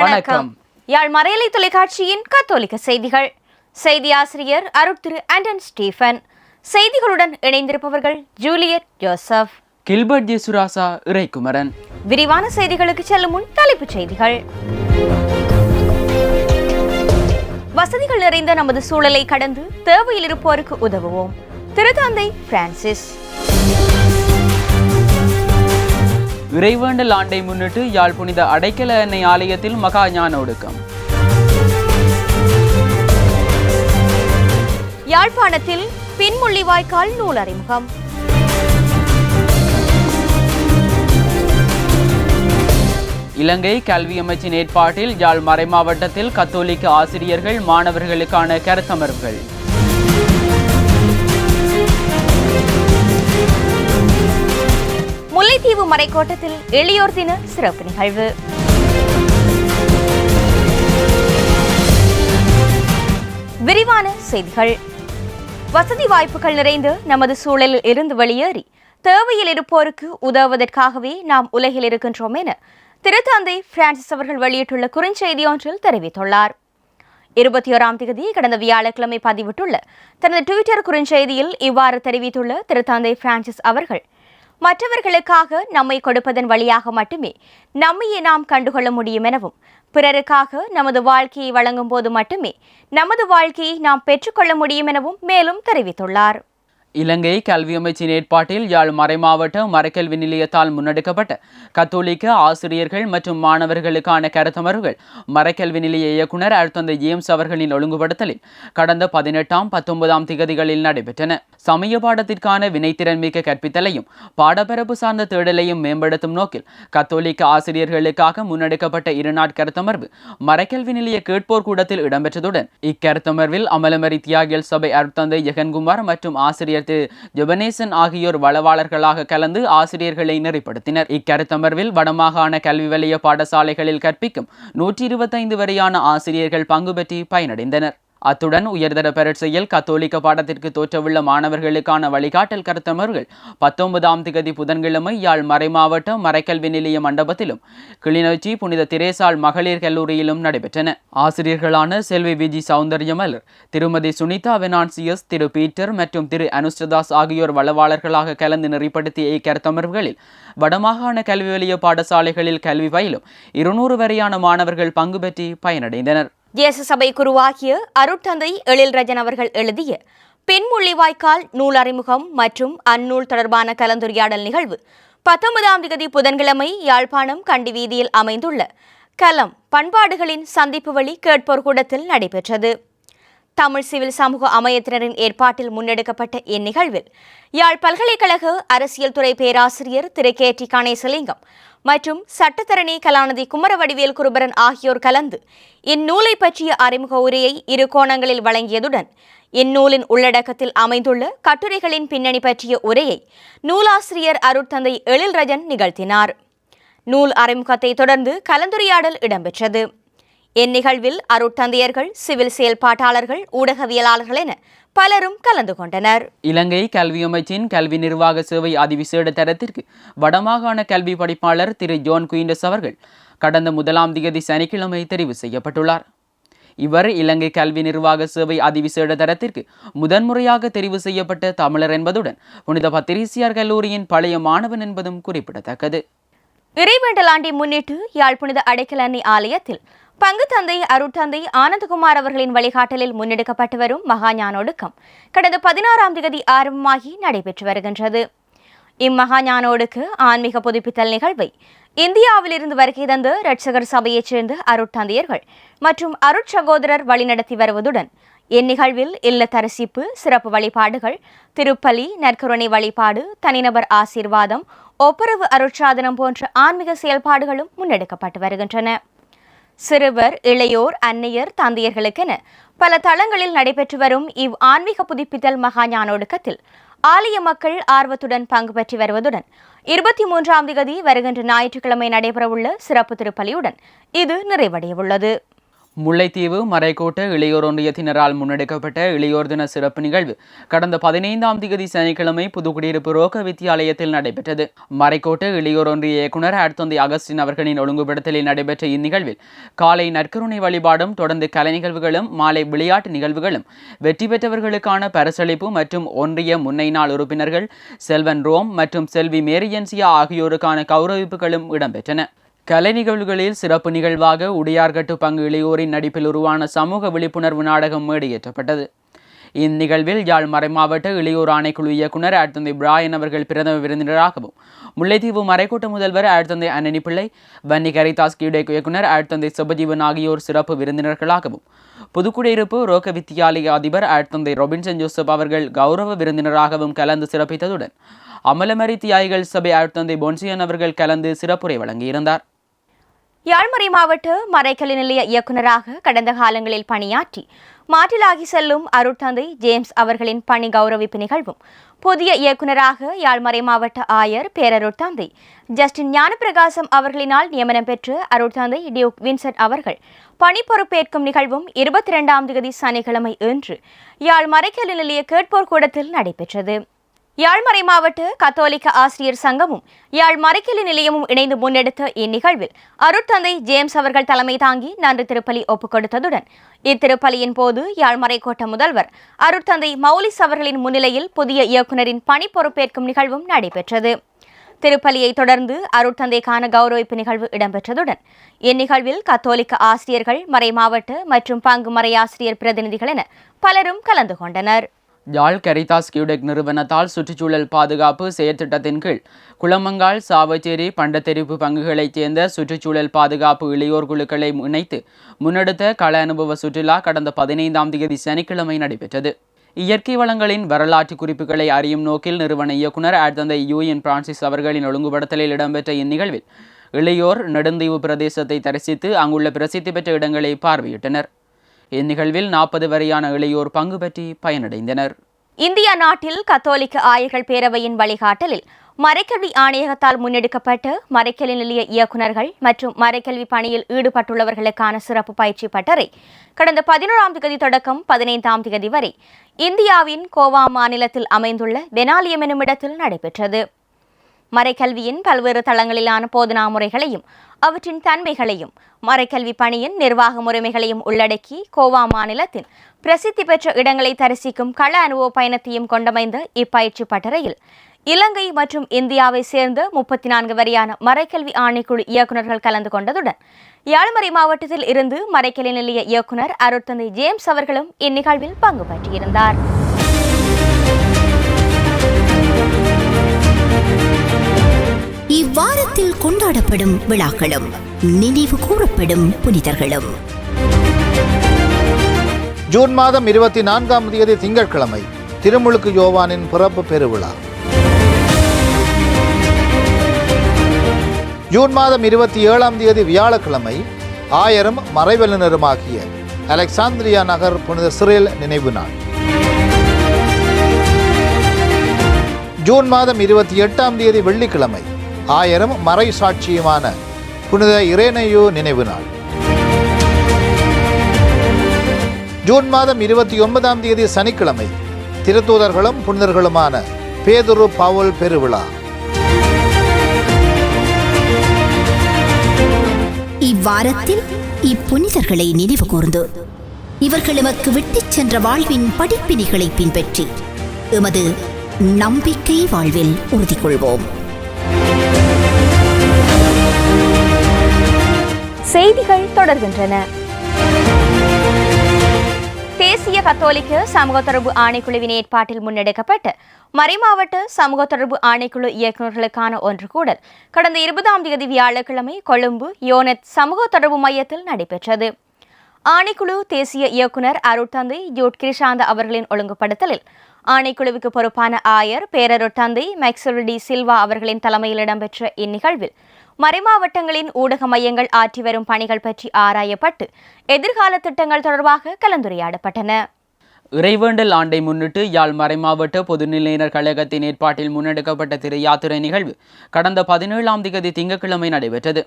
வணக்கம். யாழ் மறையலை தொலைக்காட்சியின் கத்தோலிக்க செய்திகள். செய்தி ஆசிரியர் அருட்திரு ஆண்டன் ஸ்டீஃபன் செய்திகளுடன் இணைந்திருப்பவர்கள் Juliet Joseph. Gilbert Jesurasa Iraikumaran விரிவான செய்திகளுக்கு செல்லும் முன் தலைப்புச் செய்திகள். வசதிகள் நிறைந்த நமது சூழலை கடந்து தேவையில் இருப்போருக்கு உதவுவோம். திருத்தந்தை பிரான்சிஸ். இறைவேண்டல் ஆண்டை முன்னிட்டு யாழ் புனித அடைக்கல எண்ணெய் ஆலயத்தில் மகா ஞான ஒடுக்கம். யாழ்ப்பாணத்தில் பின்முள்ளிவாய்க்கால் நூல் அறிமுகம் இலங்கை கல்வி அமைச்சின் ஏற்பாட்டில் யாழ் மறைமாவட்டத்தில் கத்தோலிக்க ஆசிரியர்கள் மாணவர்களுக்கான கருத்தமர்வுகள். முல்லைத்தீவு மறைக்கோட்டத்தில் எளியோர் தின சிறப்பு நிகழ்வு. விரிவான செய்திகள். வசதி வாய்ப்புகள் நிறைந்து நமது சூழலில் இருந்து வெளியேறி தேவையில் இருப்போருக்கு உதவுவதற்காகவே நாம் உலகில் இருக்கின்றோம் என திருத்தந்தை பிரான்சிஸ் அவர்கள் வெளியிட்டுள்ள குறுஞ்செய்தி ஒன்றில் தெரிவித்துள்ளார். இருபத்தி ஓராம் தேதி கடந்த வியாழக்கிழமை பதிவிட்டுள்ள தனது டுவிட்டர் குறுஞ்செய்தியில் இவ்வாறு தெரிவித்துள்ள திருத்தந்தை பிரான்சிஸ் அவர்கள் மற்றவர்களுக்காக நம்மை கொடுப்பதன் வழியாக மட்டுமே நம்மையே நாம் கண்டுகொள்ள முடியும் எனவும் பிறருக்காக நமது வாழ்க்கையை வழங்கும் போது மட்டுமே நமது வாழ்க்கையை நாம் பெற்றுக்கொள்ள முடியும் எனவும் மேலும் தெரிவித்துள்ளார். இலங்கை கல்வி அமைச்சின் ஏற்பாட்டில் யாழ் மறைமாவட்ட மறைக்கல்வி நிலையத்தால் முன்னெடுக்கப்பட்ட கத்தோலிக்க ஆசிரியர்கள் மற்றும் மாணவர்களுக்கான கருத்தமர்வுகள். மறைக்கல்வி நிலைய இயக்குனர் அழுத்தந்த ஜேம்ஸ் அவர்களின் ஒழுங்குபடுத்தலில் கடந்த பதினெட்டாம் பத்தொன்பதாம் திகதிகளில் நடைபெற்றன. சமய பாடத்திற்கான வினைத்திறன் மிக்க கற்பித்தலையும் பாடப்பரப்பு சார்ந்த தேடலையும் மேம்படுத்தும் நோக்கில் கத்தோலிக்க ஆசிரியர்களுக்காக முன்னெடுக்கப்பட்ட இருநாட் கருத்தமர்வு மறைக்கல்வி நிலைய கேட்போர் கூடத்தில் இடம்பெற்றதுடன் இக்கருத்தமர்வில் அமலமரி தியாகியல் சபை அருட்தந்தை ஜெகன்குமார் மற்றும் ஆசிரியர் திரு ஜெபனேசன் ஆகியோர் வளவாளர்களாக கலந்து ஆசிரியர்களை நெறிப்படுத்தினர். இக்கருத்தமர்வில் வடமாகாண கல்வி வலய பாடசாலைகளில் கற்பிக்கும் நூற்றி இருபத்தைந்து வரையான ஆசிரியர்கள் பங்கு பெற்றி பயனடைந்தனர். அத்துடன் உயர்தர பரீட்சையில் கத்தோலிக்க பாடத்திற்கு தோற்றவுள்ள மாணவர்களுக்கான வழிகாட்டல் கருத்தமர்கள் பத்தொன்பதாம் திகதி புதன்கிழமை யாழ் மறைமாவட்ட மறைக்கல்வி நிலைய மண்டபத்திலும் கிளிநொச்சி புனித திரேசால் மகளிர் கல்லூரியிலும் நடைபெற்றன. ஆசிரியர்களான செல்வி விஜி சௌந்தர்யமலர் திருமதி சுனிதா வெனான்சியஸ் திரு. பீட்டர் மற்றும் திரு. அனுஷ்டதாஸ் ஆகியோர் வளவாளர்களாக கலந்து நெறிப்படுத்திய இக்கருத்தமர்வுகளில் வடமாகாண கல்வி வலிய பாடசாலைகளில் கல்வி பயிலும் இருநூறு வரையான மாணவர்கள் பங்கு பெற்றி பயனடைந்தனர். இயேசு சபை குருவாகிய அருட்தந்தை எழில்ரஜன் அவர்கள் எழுதிய பெண்முள்ளிவாய்க்கால் நூல் அறிமுகம் மற்றும் அந்நூல் தொடர்பான கலந்துரையாடல் நிகழ்வு பத்தொன்பதாம் தேதி புதன்கிழமை யாழ்ப்பாணம் கண்டி வீதியில் அமைந்துள்ள கலம் பண்பாடுகளின் சந்திப்பு வழி கேட்போர் கூடத்தில் நடைபெற்றது. தமிழ் சிவில் சமூக அமையத்தினரின் ஏற்பாட்டில் முன்னெடுக்கப்பட்ட இந்நிகழ்வில் யாழ் பல்கலைக்கழக அரசியல் துறை பேராசிரியர் திரு கே டி கணேசலிங்கம் மற்றும் சட்டத்தரணி கலாநிதி குமரவடிவேல் குருபரன் ஆகியோர் கலந்து இந்நூலை பற்றிய அறிமுக உரையை இரு கோணங்களில் வழங்கியதுடன் இந்நூலின் உள்ளடக்கத்தில் அமைந்துள்ள கட்டுரைகளின் பின்னணி பற்றிய உரையை நூலாசிரியர் அருட்தந்தை எழில்ரஜன் நிகழ்த்தினார். நூல் அறிமுகத்தை தொடர்ந்து கலந்துரையாடல் இடம்பெற்றது. இந்நிகழ்வில் அருட்தந்தையர்கள் சிவில் செயல்பாட்டாளர்கள் ஊடகவியலாளர்கள் என பலரும் கலந்து கொண்டனர். இலங்கை கல்வி அமைச்சின் கல்வி நிர்வாக சேவை அதிவிசேட தரத்திற்கு வடமாகாண கல்வி படிப்பாளர் திரு ஜோன் குயின்டஸ் அவர்கள் கடந்த முதலாம் திகதி சனிக்கிழமை தெரிவு செய்யப்பட்டுள்ளார். இவர் இலங்கை கல்வி நிர்வாக சேவை அதிவிசேட தரத்திற்கு முதன்முறையாக தெரிவு செய்யப்பட்ட தமிழர் என்பதுடன் புனித பத்திரிசியார் கல்லூரியின் பழைய மாணவன் என்பதும் குறிப்பிடத்தக்கது. இறைவேண்டல் ஆண்டை முன்னிட்டு யாழ் புனித அடைக்கலண்ணி ஆலயத்தில் பங்குத்தந்தை அருட்தந்தை ஆனந்தகுமார் அவர்களின் வழிகாட்டலில் முன்னெடுக்கப்பட்டு வரும் மகாஞானோடுக்கம். கடந்த பதினாறாம் தேதி ஆரம்பமாகி நடைபெற்று வருகின்றது. இம்மகா ஞானோடுக்கு ஆன்மீக புதுப்பித்தல் நிகழ்வை இந்தியாவிலிருந்து வருகை தந்த ரட்சகர் சபையைச் சேர்ந்த அருட்தந்தையர்கள் மற்றும் அருட்சகோதரர் வழிநடத்தி வருவதுடன் இந்நிகழ்வில் இல்லத்தரசிப்பு சிறப்பு வழிபாடுகள் திருப்பலி நற்கருணை வழிபாடு தனிநபர் ஆசீர்வாதம் ஒப்புரவு அருட்சாதனம் போன்ற ஆன்மீக செயல்பாடுகளும் முன்னெடுக்கப்பட்டு வருகின்றன. சிறுவர் இளையோர் அன்னையர் தந்தையர்களுக்கென பல தளங்களில் நடைபெற்று வரும் இவ் ஆன்மீக புதுப்பித்தல் மகா ஞானொடுக்கத்தில் ஆலய மக்கள் ஆர்வத்துடன் பங்கு பெற்று வருவதுடன் இருபத்தி மூன்றாம் தேதி வருகின்ற ஞாயிற்றுக்கிழமை நடைபெறவுள்ள சிறப்பு திருப்பலியுடன் இது நிறைவடையவுள்ளது. முல்லைத்தீவு மறைக்கோட்டை இளையோர் ஒன்றியத்தினரால் முன்னெடுக்கப்பட்ட இளையோர் தின சிறப்பு நிகழ்வு கடந்த பதினைந்தாம் தேதி சனிக்கிழமை புதுக்குடியிருப்பு ரோக வித்தியாலயத்தில் நடைபெற்றது. மறைக்கோட்டை இளையோர் ஒன்றிய இயக்குனர் அடுத்தந்தி அகஸ்டின் அவர்களின் ஒழுங்குபடுத்தலில் நடைபெற்ற இந்நிகழ்வில் காலை நற்கருணை வழிபாடும் தொடர்ந்து கலை நிகழ்வுகளும் மாலை விளையாட்டு நிகழ்வுகளும் வெற்றி பெற்றவர்களுக்கான பரிசளிப்பு மற்றும் ஒன்றிய முன்னை நாள் உறுப்பினர்கள் செல்வன் ரோம் மற்றும் செல்வி மேரியன்சியா ஆகியோருக்கான கௌரவிப்புகளும் இடம்பெற்றன. கலை நிகழ்வுகளில் சிறப்பு நிகழ்வாக உடையார்கட்டு பங்கு இளையோரின் நடிப்பில் உருவான சமூக விழிப்புணர்வு நாடகம் மேடையேற்றப்பட்டது. இந்நிகழ்வில் யாழ் மறைமாவட்ட இளையோர் ஆணைக்குழு இயக்குனர் ஆட்தந்தை பிராயன் அவர்கள் பிரதம விருந்தினராகவும் முல்லைத்தீவு மறைக்கூட்ட முதல்வர் ஆட்தந்தை அன்னனி பிள்ளை வன்னி கரிதாஸ் கீடே இயக்குனர் ஆட்தந்தை சுபஜீவன் ஆகியோர் சிறப்பு விருந்தினர்களாகவும் புதுக்குடியிருப்பு ரோக்க வித்தியாலய அதிபர் ஆட்தந்தை ரொபின்சன் ஜோசப் அவர்கள் கௌரவ விருந்தினராகவும் கலந்து சிறப்பித்ததுடன் அமலமரி தியாகிகள் சபை ஆட்தந்தை பொன்சியன் அவர்கள் கலந்து சிறப்புரை வழங்கியிருந்தார். யாழ்மறை மாவட்ட மறைக்கலை நிலைய இயக்குநராக கடந்த காலங்களில் பணியாற்றி மாற்றிலாகி செல்லும் அருட்தந்தை ஜேம்ஸ் அவர்களின் பணி கௌரவிப்பு நிகழ்வும். புதிய இயக்குநராக யாழ்மறை மாவட்ட ஆயர் பேரருட்தந்தை ஜஸ்டின் ஞானப்பிரகாசம் அவர்களினால் நியமனம் பெற்று அருட்தந்தை டியூக் வின்சென்ட் அவர்கள் பணி பொறுப்பேற்கும் நிகழ்வும் இருபத்தி இரண்டாம் தேதி சனிக்கிழமை இன்று யாழ் மறைக்கல்வி நிலைய கேட்போர் கூடத்தில் நடைபெற்றது. யாழ்மறை மாவட்ட கத்தோலிக்க ஆசிரியர் சங்கமும் யாழ் மறைக்கிளி நிலையமும் இணைந்து முன்னெடுத்த இந்நிகழ்வில் அருட்தந்தை ஜேம்ஸ் அவர்கள் தலைமை தாங்கி நன்றி திருப்பலி ஒப்புக் கொடுத்ததுடன் இத்திருப்பலியின் போது யாழ்மறை கோட்ட முதல்வர் அருட்தந்தை மௌலிஸ் அவர்களின் முன்னிலையில் புதிய இயக்குநரின் பணி பொறுப்பேற்கும் நிகழ்வும் நடைபெற்றது. திருப்பலியை தொடர்ந்து அருட்தந்தைக்கான கௌரவிப்பு நிகழ்வு இடம்பெற்றதுடன் இந்நிகழ்வில் கத்தோலிக்க ஆசிரியர்கள் மறை மாவட்ட மற்றும் பங்கு மறையாசிரியர் பிரதிநிதிகள் என பலரும் கலந்து கொண்டனர். யாழ் கரிதாஸ் கியூடெக் நிறுவனத்தால் சுற்றுச்சூழல் பாதுகாப்பு செயற்திட்டத்தின் கீழ் குளமங்கால் சாவச்சேரி பண்டத்தெரிப்பு பங்குகளைச் சேர்ந்த சுற்றுச்சூழல் பாதுகாப்பு இளையோர் குழுக்களை இணைத்து முன்னெடுத்த கள அனுபவ சுற்றுலா கடந்த பதினைந்தாம் தேதி சனிக்கிழமை நடைபெற்றது. இயற்கை வளங்களின் வரலாற்று குறிப்புகளை அறியும் நோக்கில் நிறுவன இயக்குனர் ஆழ்த்தந்தை யூஎன் பிரான்சிஸ் அவர்களின் ஒழுங்குபடுத்தலில் இடம்பெற்ற இந்நிகழ்வில் இளையோர் நெடுந்தீவு பிரதேசத்தை தரிசித்து அங்குள்ள பிரசித்தி பெற்ற இடங்களை பார்வையிட்டனர். இந்நிகழ்வில் நாற்பது வரையான இளையோர் பங்கு பற்றி பயனடைந்தனர். இந்தியா நாட்டில் கத்தோலிக்க ஆயர்கள் பேரவையின் வழிகாட்டலில் மறைக்கல்வி ஆணையகத்தால் முன்னெடுக்கப்பட்ட மறைக்கல்வி நிலைய இயக்குநர்கள் மற்றும் மறைக்கல்வி பணியில் ஈடுபட்டுள்ளவர்களுக்கான சிறப்பு பயிற்சி பட்டறை கடந்த பதினோராம் தேதி தொடக்கம் பதினைந்தாம் தேதி வரை இந்தியாவின் கோவா மாநிலத்தில் அமைந்துள்ள பெனாலியம் எனும் இடத்தில் நடைபெற்றது. மறைக்கல்வியின் பல்வேறு தளங்களிலான போதனா முறைகளையும் அவற்றின் தன்மைகளையும் மறைக்கல்வி பணியின் நிர்வாக முறைமைகளையும் உள்ளடக்கி கோவா மாநிலத்தின் பிரசித்தி பெற்ற இடங்களை தரிசிக்கும் கள அனுபவ பயணத்தையும் கொண்டமைந்த இப்பயிற்சி பட்டறையில் இலங்கை மற்றும் இந்தியாவை சேர்ந்த முப்பத்தி நான்கு வரையான மறைக்கல்வி ஆணைக்குழு இயக்குநர்கள் கலந்து கொண்டதுடன் யாழ்மறை மாவட்டத்தில் இருந்து மறைக்கல்வி நிலைய இயக்குனர் அருட்தந்தை ஜேம்ஸ் அவர்களும் இந்நிகழ்வில் பங்கு பற்றியிருந்தார் இவ்வாரத்தில் கொண்டாடப்படும் விழாக்களும் நினைவு கூறப்படும் புனிதர்களும். ஜூன் மாதம் இருபத்தி நான்காம் தேதி திங்கட்கிழமை திருமுழுக்கு யோவானின் பிறப்பு பெருவிழா. ஜூன் மாதம் இருபத்தி ஏழாம் தேதி வியாழக்கிழமை ஆயரும் மறைவல்லினருமாகிய அலெக்சாந்திரியா நகர் புனித சிறையில் நினைவு நாள். ஜூன் மாதம் இருபத்தி எட்டாம் தேதி வெள்ளிக்கிழமை ஆயிரம் மறை சாட்சியுமான புனித இரேனையு நினைவு நாள். ஜூன் மாதம் இருபத்தி ஒன்பதாம் தேதி சனிக்கிழமை திருத்தூதர்களும் புனிதர்களுமான பேதுரு பவுல் பெருவிழா. இவ்வாரத்தில் இப்புனிதர்களை நினைவு கூர்ந்து இவர்கள் எமக்கு விட்டுச் சென்ற வாழ்வின் படிப்பினைகளை பின்பற்றி எமது நம்பிக்கை வாழ்வில் உறுதி கொள்வோம் செய்திகள் தொடர்கின்றன. தேசிய கத்தோலிக்க சமூக தொடர்பு ஆணைக்குழுவின் ஏற்பாட்டில் முன்னெடுக்கப்பட்ட மறைமாவட்ட சமூக தொடர்பு ஆணைக்குழு இயக்குநர்களுக்கான ஒன்று கூடல். கடந்த இருபதாம் தேதி வியாழக்கிழமை கொழும்பு யோனத் சமூக தொடர்பு மையத்தில் நடைபெற்றது. ஆணைக்குழு தேசிய இயக்குனர் அருட்தந்தை ஜூட் கிரிஷாந்த அவர்களின் ஒழுங்குபடுத்தலில் ஆணைக்குழுவுக்கு பொறுப்பான ஆயர் பேரருட்தந்தை டி சில்வா அவர்களின் தலைமையில் இடம்பெற்ற இந்நிகழ்வில் மறைமாவட்டங்களின் ஊடக மையங்கள் ஆற்றி வரும் பணிகள் பற்றி ஆராயப்பட்டு எதிர்கால திட்டங்கள் தொடர்பாக கலந்துரையாடப்பட்டன. இறைவேண்டல் ஆண்டை முன்னிட்டு யாழ் மறைமாவட்ட பொதுநிலையினர் கழகத்தின் ஏற்பாட்டில் முன்னெடுக்கப்பட்ட திரையாத்திரை நிகழ்வு கடந்த பதினேழாம் திகதி திங்கட்கிழமை நடைபெற்றது.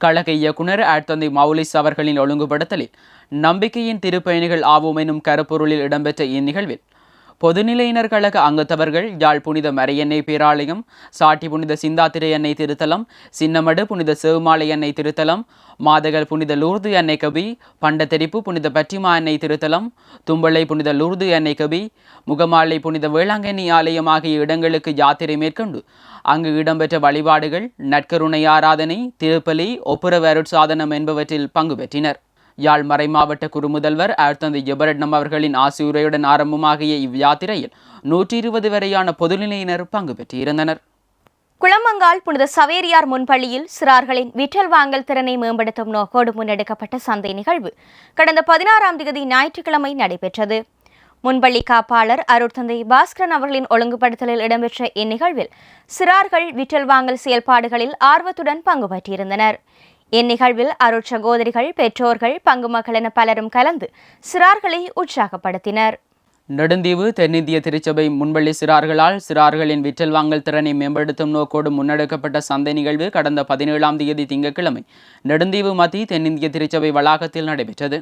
கழக இயக்குனர் ஆட்தந்தை மௌலிஸ் அவர்களின் ஒழுங்குபடுத்தலில் நம்பிக்கையின் திருப்பயணிகள் ஆவோம் எனும் கருப்பொருளில் இடம்பெற்ற இந்நிகழ்வில் பொதுநிலையினர் கழக அங்கத்தவர்கள் யாழ் புனித மரையன்னை பேராலயம் சாட்டி புனித சிந்தாத்திரை அன்னை திருத்தலம் சின்னமடு புனித சிவமாலை அன்னை திருத்தலம் மாதகல் புனித லூர்து அன்னை கபி பண்டத்தெரிப்பு புனித பற்றிமா அன்னை திருத்தலம் தும்பளை புனித லூர்து அன்னை கபி முகமாலை புனித வேளாங்கண்ணி ஆலயம் ஆகிய இடங்களுக்கு யாத்திரை மேற்கொண்டு அங்கு இடம்பெற்ற வழிபாடுகள் நற்கருணை ஆராதனை திருப்பலி ஒப்புரவருட்சாதனம் என்பவற்றில் பங்கு பெற்றினர். யாழ் மறைமாவட்ட குறுமுதல்வர் ஆழ்த்தந்தை ஜெபரட்னம் அவர்களின் ஆசியுரையுடன் ஆரம்பமாகிய இவ்யாத்திரையில் நூற்றி இருபது வரையான பொதுநிலையினர் பங்கு பெற்றிருந்தனர். குளமங்கால் புனித சவேரியார் முன்பள்ளியில் சிறார்களின் விற்றல் வாங்கல் திறனை மேம்படுத்தும் நோக்கோடு முன்னெடுக்கப்பட்ட சந்தை நிகழ்வு கடந்த பதினாறாம் தேதி ஞாயிற்றுக்கிழமை நடைபெற்றது. முன்பள்ளி காப்பாளர் அருட்தந்தை பாஸ்கரன் அவர்களின் ஒழுங்குபடுத்தலில் இடம்பெற்ற இந்நிகழ்வில் சிறார்கள் விற்றல் வாங்கல் செயல்பாடுகளில் ஆர்வத்துடன் பங்கு பற்றியிருந்தனர் இந்நிகழ்வில் அருட்சகோதரிகள் பெற்றோர்கள் பங்கு மக்கள் என பலரும் கலந்து சிறார்களை உற்சாகப்படுத்தினர். நெடுந்தீவு தென்னிந்திய திருச்சபை முன்பள்ளி சிறார்களால் சிறார்களின் விற்றல் வாங்கல் திறனை மேம்படுத்தும் நோக்கோடு முன்னெடுக்கப்பட்ட சந்தை நிகழ்வு கடந்த பதினேழாம் தேதி திங்கட்கிழமை நெடுந்தீவு மத்தி தென்னிந்திய திருச்சபை வளாகத்தில் நடைபெற்றது.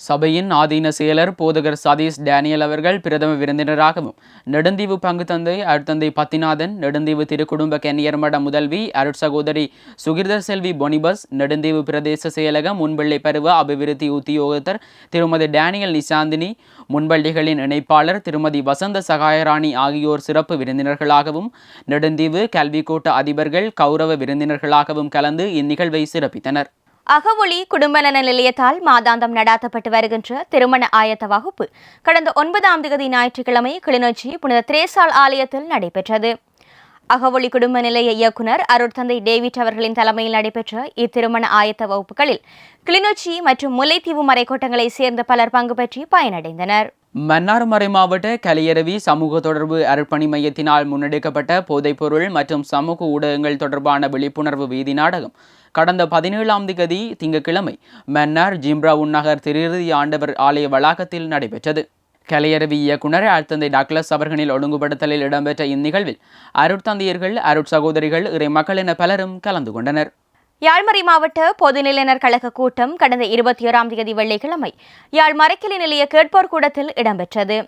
சபையின் ஆதீன செயலர் போதகர் சதீஷ் டேனியல் அவர்கள் பிரதம விருந்தினராகவும் நெடுந்தீவு பங்கு தந்தை அருட்தந்தை பத்திநாதன் நெடுந்தீவு திருக்குடும்ப கன்னியர் மட முதல்வி அருட்சகோதரி சுகிர்தர் செல்வி பொனிபஸ் நெடுந்தீவு பிரதேச செயலக முன்பள்ளி பருவ அபிவிருத்தி உத்தியோகத்தர் திருமதி டேனியல் நிசாந்தினி முன்பள்ளிகளின் இணைப்பாளர் திருமதி வசந்த சகாயராணி ஆகியோர் சிறப்பு விருந்தினர்களாகவும் நெடுந்தீவு கல்விக்கோட்ட அதிபர்கள் கௌரவ விருந்தினர்களாகவும் கலந்து இந்நிகழ்வை சிறப்பித்தனர். அகவொளி குடும்ப நல நிலையத்தால் மாதாந்தம் நடாத்தப்பட்டு வருகின்ற திருமண ஆயத்த வகுப்பு கடந்த ஒன்பதாம் தேதி ஞாயிற்றுக்கிழமை கிளிநொச்சி புனித திரேசால் ஆலயத்தில் நடைபெற்றது. அகவொளி குடும்ப நிலைய இயக்குனர் அருட்தந்தை டேவிட் அவர்களின் தலைமையில் நடைபெற்ற இத்திருமண ஆயத்த வகுப்புகளில் கிளிநொச்சி மற்றும் முல்லைத்தீவு மறைக்கோட்டங்களைச் சேர்ந்த பலர் பங்கு பற்றி பயனடைந்தனர். மன்னார்மறை மாவட்ட கலையரவி சமூக தொடர்பு அர்ப்பணி மையத்தினால் முன்னெடுக்கப்பட்ட போதைப்பொருள் மற்றும் சமூக ஊடகங்கள் தொடர்பான விழிப்புணர்வு வீதி நாடகம் கடந்த பதினேழாம் திகதி திங்கட்கிழமை மன்னார் ஜிம்ராவுன் நகர் திருயிறுதி ஆண்டவர் ஆலய வளாகத்தில் நடைபெற்றது. கலையரவி இயக்குனர் அருத்தந்தை டாக்லஸ் அவர்களின் ஒழுங்குபடுத்தலில் இடம்பெற்ற இந்நிகழ்வில் அருட்தந்தையர்கள் அருட்சகோதரிகள் இறை மக்கள் என பலரும் கலந்து கொண்டனர். யாழ்மறை மாவட்ட பொதுநிலையினர் கழக கூட்டம் கடந்த இருபத்தி ஓராம் தேதி வெள்ளிக்கிழமை யாழ் மறைக்கிளை நிலைய கேட்போர் கூடத்தில் இடம்பெற்றது.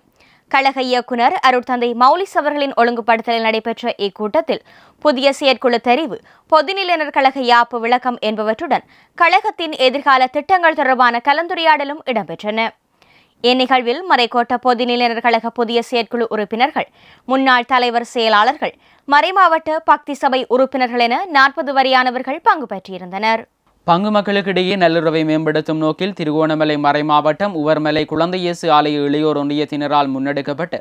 கழக இயக்குனர் அருட்தந்தை மௌலிஸ் அவர்களின் ஒழுங்குபடுத்தலில் நடைபெற்ற இக்கூட்டத்தில் புதிய செயற்குழு தெரிவு பொதுநிலையினர் கழக யாப்பு விளக்கம் என்பவற்றுடன் கழகத்தின் எதிர்கால திட்டங்கள் தொடர்பான கலந்துரையாடலும் இடம்பெற்றன. இந்நிகழ்வில் மறைக்கோட்ட பொதுநிலையினர் கழக புதிய செயற்குழு உறுப்பினர்கள் முன்னாள் தலைவர் செயலாளர்கள் மறைமாவட்ட பக்தி சபை உறுப்பினர்கள் என நாற்பது வரையானவர்கள் பங்கு பெற்றிருந்தனர். பங்கு மக்களுக்கிடையே நல்லுறவை மேம்படுத்தும் நோக்கில் திருகோணமலை மறைமாவட்டம் உவர்மலை குழந்தை இயேசு ஆலய இளையோர் ஒன்றியத்தினரால் முன்னெடுக்கப்பட்ட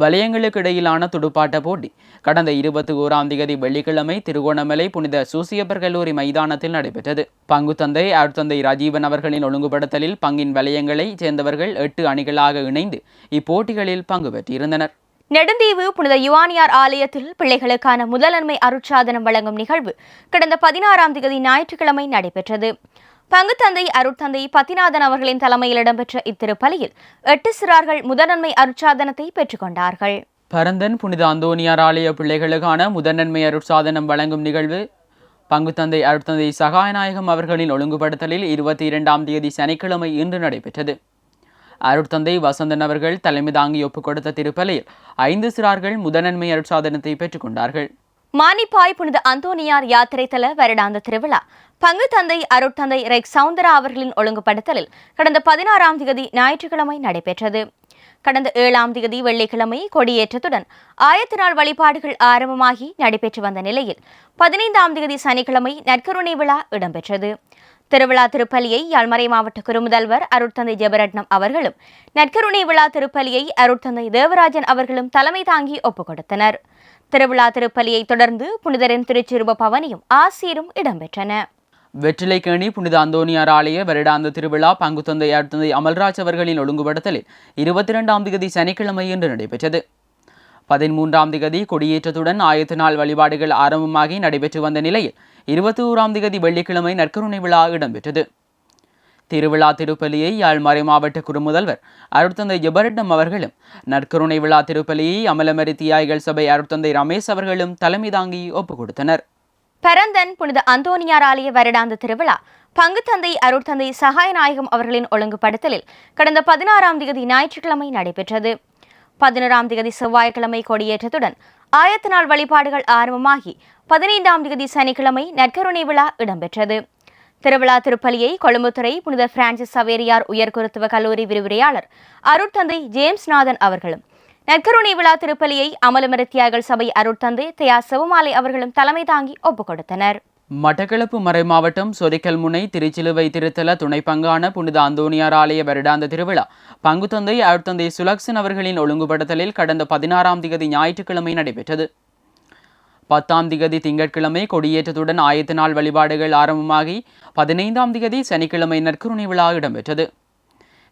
வலயங்களுக்கு இடையிலான துடுப்பாட்ட போட்டி. கடந்த இருபத்தி ஓராம் தேதி வெள்ளிக்கிழமை திருகோணமலை புனித சூசியப்பர் கல்லூரி மைதானத்தில் நடைபெற்றது. பங்கு தந்தை ராஜீவன் அவர்களின் ஒழுங்குபடுத்தலில் பங்கின் வலயங்களைச் சேர்ந்தவர்கள் எட்டு அணிகளாக இணைந்து இப்போட்டிகளில் பங்கு பெற்றிருந்தனர். நெடுந்தீவு புனித யுவானியார் ஆலயத்தில் பிள்ளைகளுக்கான முதலன்மை அருட்சாதனம் வழங்கும் நிகழ்வு கடந்த பதினாறாம் தேதி ஞாயிற்றுக்கிழமை நடைபெற்றது. பங்குத்தந்தை அருட்தந்தை பத்திநாதன் அவர்களின் தலைமையில் இடம்பெற்ற இத்திருப்பலியில் எட்டு சிறார்கள் முதலன்மை அருட்சாதனத்தை பெற்றுக்கொண்டார்கள். பரந்தன் புனித அந்தோனியார் ஆலய பிள்ளைகளுக்கான முதன்மை அருட்சாதனம் வழங்கும் நிகழ்வு பங்குத்தந்தை அருட்தந்தை சகாயநாயகம் அவர்களின் ஒழுங்குபடுத்தலில் இருபத்தி இரண்டாம் தேதி சனிக்கிழமை இன்று நடைபெற்றது. அருட்தந்தை வசந்தன் அவர்கள் தலைமை தாங்கி ஒப்புக் கொடுத்த திருப்பலியில் ஐந்து சிறார்கள் முதன்மை அருட்சாதனத்தை பெற்றுக்கொண்டார்கள் மானிப்பாய் புனித அந்தோனியார் யாத்திரை தல வருடாந்த திருவிழா. பங்கு தந்தை அருட்தந்தை ரெக் சவுந்தரா அவர்களின் ஒழுங்குபடுத்தலில் கடந்த பதினாறாம் தேதி ஞாயிற்றுக்கிழமை நடைபெற்றது. கடந்த ஏழாம் தேதி வெள்ளிக்கிழமை கொடியேற்றத்துடன் ஆயத்த நாள் வழிபாடுகள் ஆரம்பமாகி நடைபெற்று வந்த நிலையில் பதினைந்தாம் தேதி சனிக்கிழமை நற்கருணை விழா இடம்பெற்றது. திருவிழா திருப்பலியை யாழ்மறை மாவட்ட குறுமுதல்வர் அருட்தந்தை ஜெபரட்னம் அவர்களும் நற்கருணை விழா திருப்பலியை அருட்தந்தை தேவராஜன் அவர்களும் தலைமை தாங்கி ஒப்புக் கொடுத்தனர். திருவிழா திருப்பலியை தொடர்ந்து புனிதரின் திருச்சிறுப பவனியும் ஆசீரும் இடம்பெற்றன. வெற்றிலைக்கேணி புனித அந்தோனியார் ஆலய வருடாந்த திருவிழா பங்குத்தந்தை அருட்தந்தை அமல்ராஜ் அவர்களின் ஒழுங்குபடுத்தலில் இருபத்தி இரண்டாம் திகதி சனிக்கிழமை இன்று நடைபெற்றது. பதிமூன்றாம் திகதி கொடியேற்றத்துடன் ஆயத்த நாள் வழிபாடுகள் ஆரம்பமாகி நடைபெற்று வந்த நிலையில் இருபத்தி ஓராம் திகதி வெள்ளிக்கிழமை நற்கருணை விழா இடம்பெற்றது. திருவிழா திருப்பலியை யாழ் மறை மாவட்ட குறுமுதல்வர் அருட்தந்தை ஜெபரட்னம் அவர்களும் நற்கருணை விழா திருப்பலியை அமலமரி தியாய்கள் சபை அருட்தந்தை ரமேஷ் அவர்களும் தலைமை தாங்கி ஒப்புக் கொடுத்தனர் பரந்தன் புனித அந்தோனியார் ஆலய வருடாந்த திருவிழா பங்குத்தந்தை அருட்தந்தை சகாயநாயகம் அவர்களின் ஒழுங்குபடுத்தலில் கடந்த பதினாறாம் தேதி ஞாயிற்றுக்கிழமை நடைபெற்றது. பதினோராம் தேதி செவ்வாய்க்கிழமை கொடியேற்றத்துடன் ஆயத்த நாள் வழிபாடுகள் ஆரம்பமாகி பதினைந்தாம் தேதி சனிக்கிழமை நற்கருணை விழா இடம்பெற்றது. திருவிழா திருப்பலியை கொழும்புத்துறை புனித பிரான்சிஸ் சவேரியார் உயர்குருத்துவ கல்லூரி விரிவுரையாளர் அருட்தந்தை ஜேம்ஸ் நாதன் அவர்களும் நற்கருணை விழா திருப்பலியை அமலமரத்தியார்கள் சபை அருட்தந்தை தயா சிவமாலை அவர்களும் தலைமை தாங்கி ஒப்புக் கொடுத்தனர் மட்டக்களப்பு மறைமாவட்டம் மாவட்டம் முனை திருச்சிலுவை திருத்தல துணை பங்கான புனித அந்தோனியார் ஆலய வருடாந்த திருவிழா. பங்குத்தந்தை அருட்தந்தை சுலக்சன் அவர்களின் ஒழுங்குபடுத்தலில் கடந்த பதினாறாம் திகதி ஞாயிற்றுக்கிழமை நடைபெற்றது. பத்தாம் திகதி திங்கட்கிழமை கொடியேற்றத்துடன் ஆயத்த நாள் வழிபாடுகள் ஆரம்பமாகி பதினைந்தாம் திகதி சனிக்கிழமை நற்கருணை விழா இடம்பெற்றது.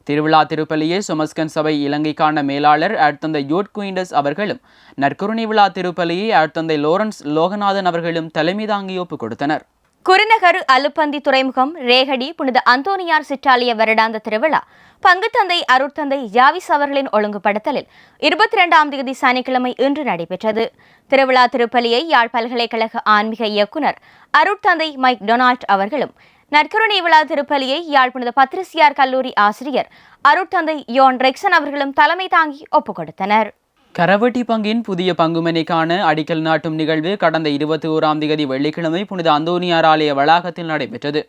திருவிழா திருப்பலியை சுமஸ்கன் சபை இலங்கைக்கான மேலாளர் அடுத்தந்தை யூட் குயிண்டஸ் அவர்களும் நற்கருணை விழா திருப்பலியை அடுத்தந்தை லோரன்ஸ் லோகநாதன் அவர்களும் தலைமை தாங்கி ஒப்புக் கொடுத்தனர். குருநகர் அலுப்பந்தி துறைமுகம் ரேகடி புனித அந்தோனியார் சிற்றாலய வருடாந்த திருவிழா பங்குத்தந்தை அருட்தந்தை ஜாவிஸ் அவர்களின் ஒழுங்குபடுத்தலில் இருபத்தி இரண்டாம் தேதி சனிக்கிழமை இன்று நடைபெற்றது. திருவிழா திருப்பலியை யாழ் பல்கலைக்கழக ஆன்மீக இயக்குனர் அருட்தந்தை மைக் டொனால்ட் அவர்களும் நற்கருணை விழா திருப்பலியை யாழ் புனித பத்ரிசியார் கல்லூரி ஆசிரியர் அருட்தந்தை யோன் ரெக்சன் அவர்களும் தலைமை தாங்கி ஒப்புக் கொடுத்தனர் கரவட்டி பங்கின் புதிய பங்குமனைக்கான அடிக்கல் நாட்டும் நிகழ்வு கடந்த இருபத்தி ஓராம் திகதி வெள்ளிக்கிழமை புனித அந்தோனியார் ஆலய வளாகத்தில் நடைபெற்றது.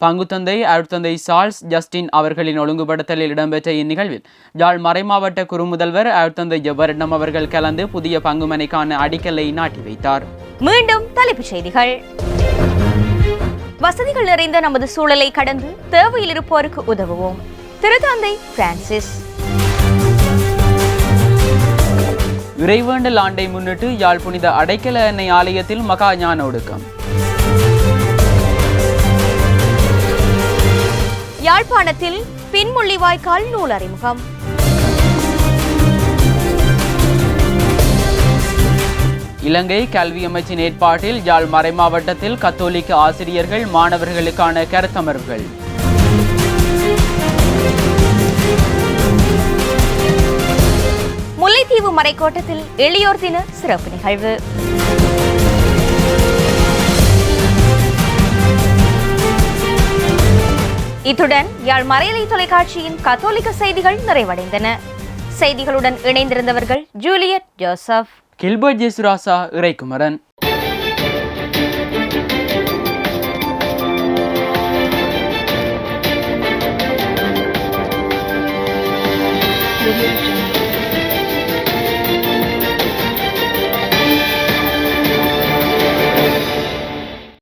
பங்குத்தந்தை அருட்தந்தை சார்ல்ஸ் ஜஸ்டின் அவர்களின் ஒழுங்குபடுத்தலில் இடம்பெற்ற இந்நிகழ்வில் யாழ் மறைமாவட்ட குறுமுதல்வர் அருட்தந்தை ஜவ்வரட்னம் அவர்கள் கலந்து புதிய பங்குமனைக்கான அடிக்கல்லை நாட்டி வைத்தார். மீண்டும் தலைப்புச் செய்திகள். வசதிகள் நிறைந்த நமது சூழலை கடந்து தேவையில் இருப்போருக்கு உதவுவோம். திருத்தந்தை பிரான்சிஸ். இறைவேண்டல் ஆண்டை முன்னிட்டு யாழ் புனித அடைக்கல எண்ணெய் ஆலயத்தில் மகா ஞான ஒடுக்கம். யாழ்ப்பாணத்தில் பின்முள்ளிவாய்க்கால் நூல் அறிமுகம். இலங்கை கல்வி அமைச்சின் ஏற்பாட்டில் யாழ் மறைமாவட்டத்தில் கத்தோலிக்க ஆசிரியர்கள் மாணவர்களுக்கான கருத்தமர்வுகள். முல்லைத்தீவு மறைக்கோட்டத்தில் எளியோர் தின சிறப்பு நிகழ்வு. இத்துடன் யாழ் மறையலை தொலைக்காட்சியின் கத்தோலிக்க செய்திகள் நிறைவடைந்தன. செய்திகளுடன் இணைந்திருந்தவர்கள் Juliet Joseph. Gilbert Jesurasa Iraikumaran.